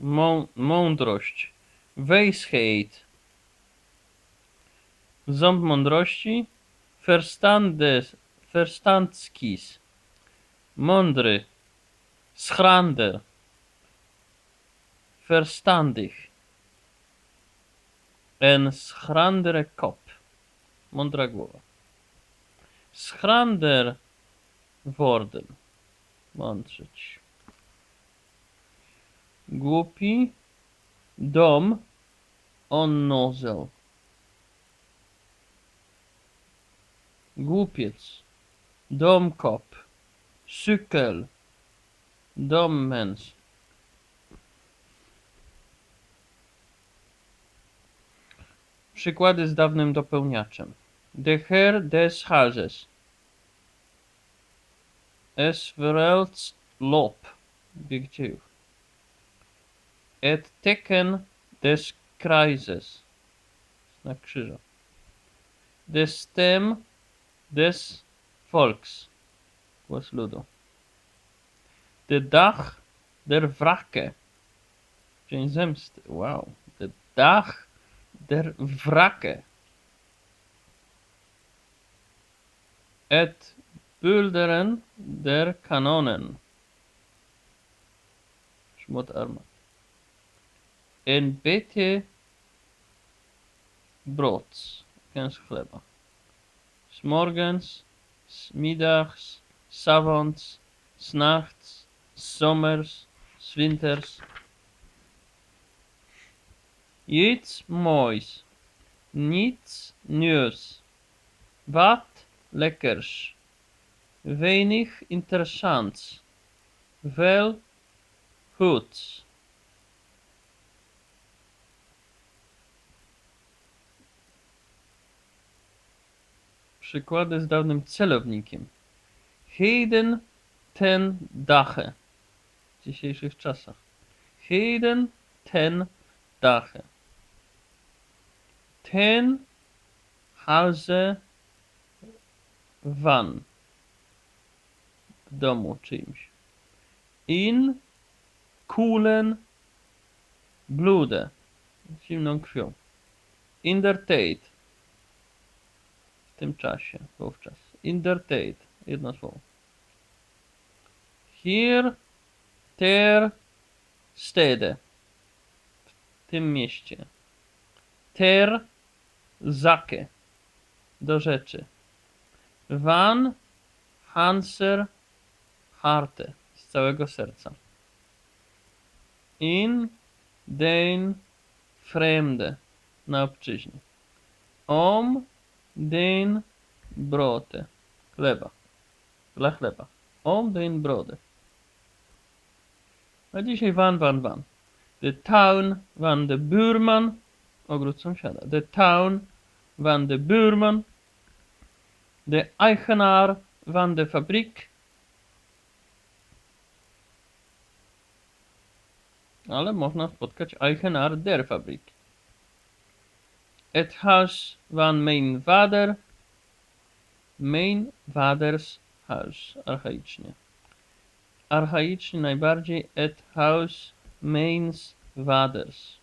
Mą mądrość. Weisheit. Ząb mądrości. Verstandes, verstandskis. Mądry. Schrander. Verstandig. En schrandere kop. Mądra głowa. Schrander worden. Mądrzeć. Głupi. Dom. Onnozel. Głupiec. Domkop. Sykkel. Dommens. Przykłady z dawnym dopełniaczem. De Herr des Hauses. Es verhelst Lob. et Entdecken des Kreises. Na krzyża. Des tem des Volks. Głos ludu. De Dach der Wracke. Dzień zemsty. Wow. De Dach der Wracke. Et Bülderen der Kanonen. Schmutarmer. En becie brods. Kęs chleba. Smorgens, smiddags, s'avonds, s'nachts, sommers, swinters. Iets moois. Niets nieuws. Wat lekkers. Weinig interessants. Veel goeds. Przykłady z dawnym celownikiem. Heden ten dache. W dzisiejszych czasach. Heden ten dache. Ten Hause van. W domu czyimś. In Kulen Blude. Zimną krwią. In der Tate. Tym czasie, wówczas. In. Jedno słowo. Hier ter stede. W tym mieście. Ter zake. Do rzeczy. Van Hanser Harte. Z całego serca. In den Fremde. Na obczyźnie. Om den Brote. Chleba. Dla chleba. Om den Brode. A dzisiaj van, van, van. The town van de buurman. Ogród sąsiada. The town van de buurman. De eigenaar van de fabriek. Ale można spotkać eigenaar der fabriek. Het huis van mijn vader. Mijn vaders huis. Archaicznie. Archaicznie najbardziej het huis mijns vaders.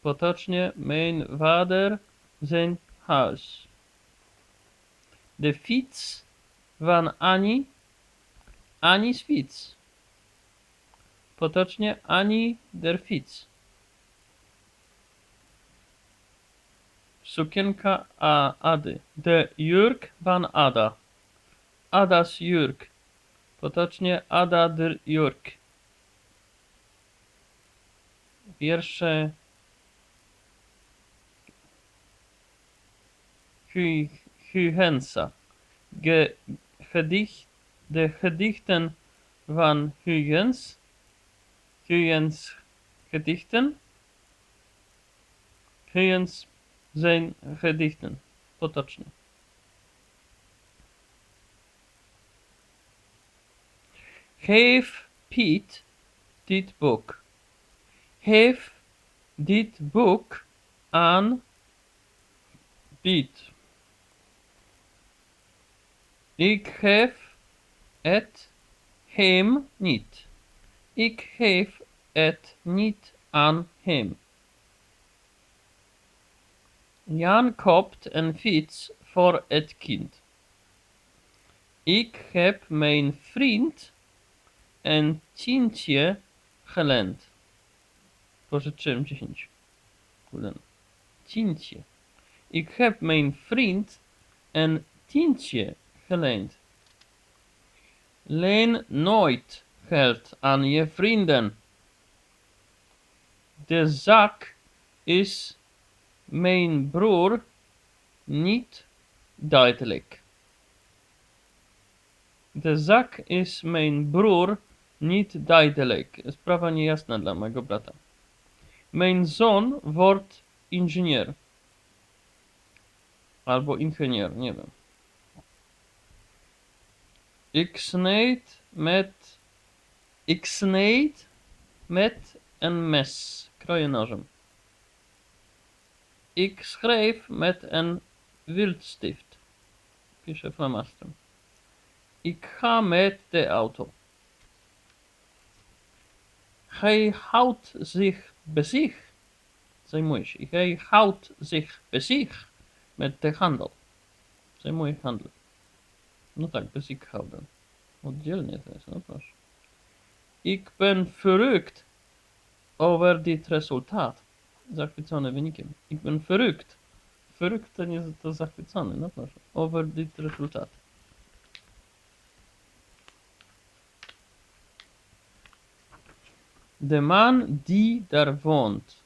Potocznie mijn vader zijn huis. De fiets van Ani. Ani's fiets. Potocznie Ani der fiets. Sukienka a Ady. De jurk van Ada. Adas jurk. Potocznie Ada der jurk. Wiersze Hu- Hugensa. Ge, de gedichten van Huygens. Huygens gedichten. Huygens zijn gedichten. Potocznie. Geef Piet dit boek. Geef dit boek aan Piet. Ik geef het hem niet. Ik geef et niet aan hem. Jan koopt een fiets voor het kind. Ik heb mijn vriend een tientje geleend. Pożyczyłem 10. Kurde. Tientje. Ik heb mijn vriend een tientje geleend. Leen nooit geld aan je vrienden. De zak is mijn broer niet duidelijk. De zak is mijn broer niet duidelijk. Sprawa niejasna dla mojego brata. Mijn zoon wordt ingenieur. Albo ingenieur, nie wiem. Ik snijd met... Ik snijd met een mes. Kroję nożem. Ik schrijf met een wildstift. Piszę flamastrem. Ik ga met de auto. Hij houdt zich bezig. Zajmuje się. Hij houdt zich bezig met de handel. Zajmuje się handel. No tak, bezig houden. Oddzielnie to jest, no proszę. Ik ben verrukt over dit resultaat. Zachwycony wynikiem. Ik ben verrukt. Verrukt to nie to zachwycony, no proszę. Over dit resultaat. De man die daar woont.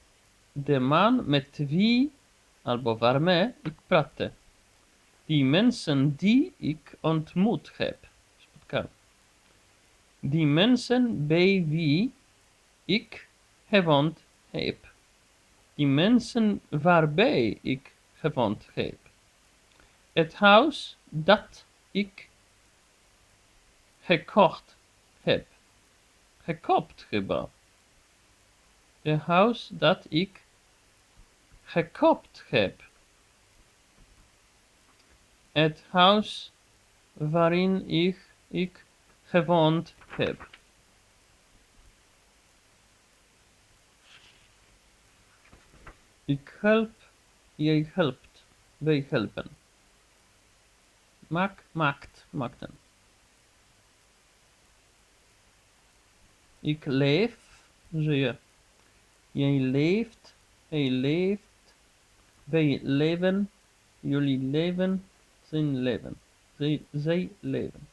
De man met wie, albo waarmee, ik praatte. Die mensen die ik ontmoet heb. Die mensen bij wie ik gewoond heb. Die mensen waarbij ik gewoond heb. Het huis dat ik gekocht heb. Gekocht chyba. De huis dat ik gekocht heb. Het huis waarin ik, ik gewoond heb. Ik help, jij helpt, wij helpen. Maak, maakt, maakten. Ik leef, żyję. Jij leeft, hij leeft. Wij leven, jullie leven, zijn leven. Zij leven.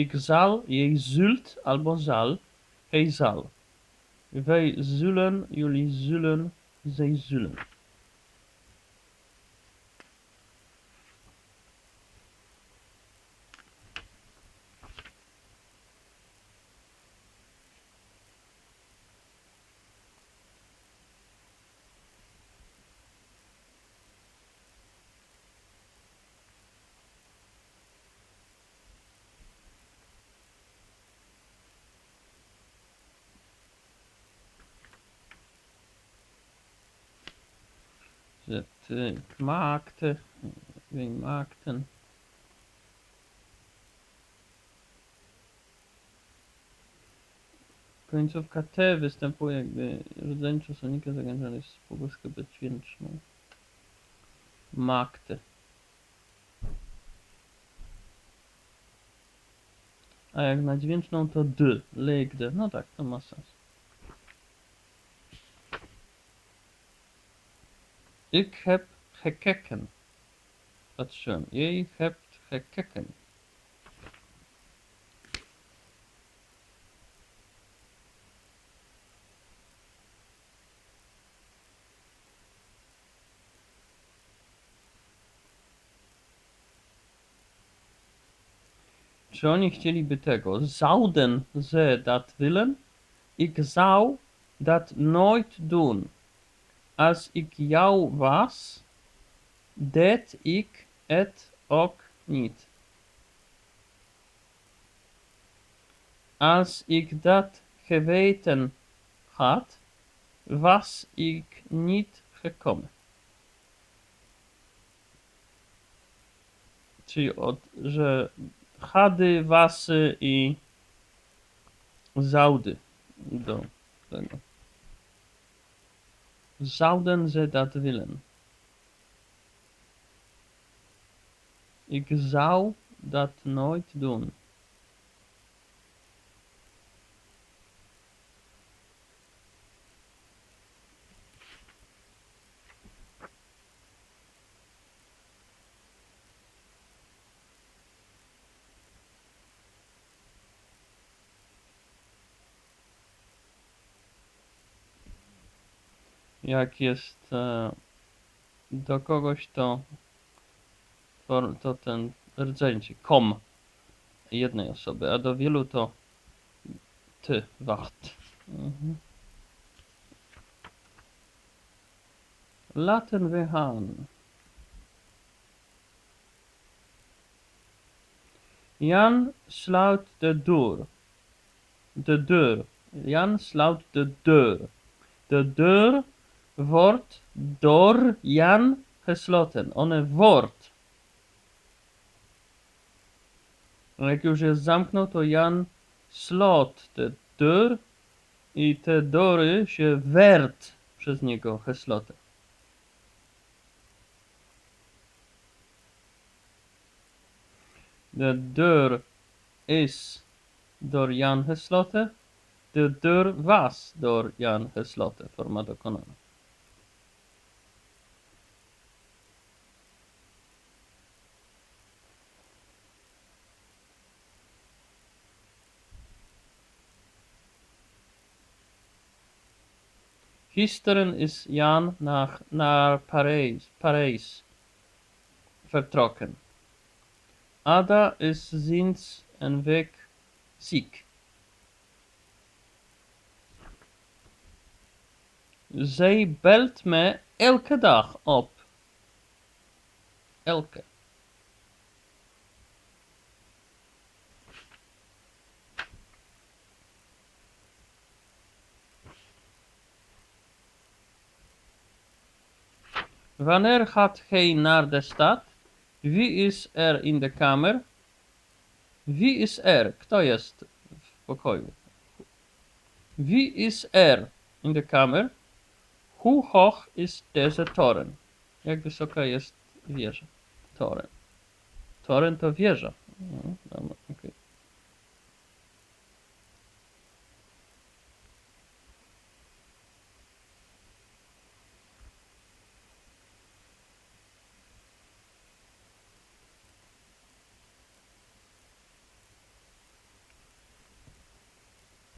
Ik zal, jij zult, albo zal, hij zal. Wij zullen, jullie zullen, zij zullen. Ik maakte, wij maakten. Końcówka T występuje, gdy rodzeństwo słownika zakończone jest spółgłoską bezdźwięczną. Maakte. A jak na dźwięczną to D, legde. No tak, to ma sens. Ik heb gekeken. Patrzyłem. Jej hebt gekeken. Czy oni chcieliby tego? Zouden ze dat willen? Ik zou dat nooit doen. Als ik jou was, deed ik het ook niet. Als ik dat geweten had, was ik niet gekomen. Czyli od, że chady, wasy i zaudy do tego. Zouden ze dat willen? Ik zou dat nooit doen. Jak jest e, do kogoś, to, to, ten rdzeń, kom jednej osoby, a do wielu to ty, wacht. Mhm. Laten we gaan. Jan sluit de deur. De deur. Jan sluit de deur. De deur wordt door Jan gesloten. One wordt. A Jak już jest zamknął, to Jan slot te deur i te dory się werd przez niego gesloten. De deur is door Jan gesloten. De deur was door Jan gesloten. Forma dokonana. Gisteren is Jan naar, naar Parijs, Parijs vertrokken. Ada is sinds een week ziek. Zij belt me elke dag op. Elke. Wanneer gaat hij naar de stad? Wie is er in de kamer? Wie is er? Kto jest w pokoju? Wie is er in de kamer? Hoe hoog is deze toren? Jak wysoka jest wieża? Toren. Toren to wieża. No, dobra.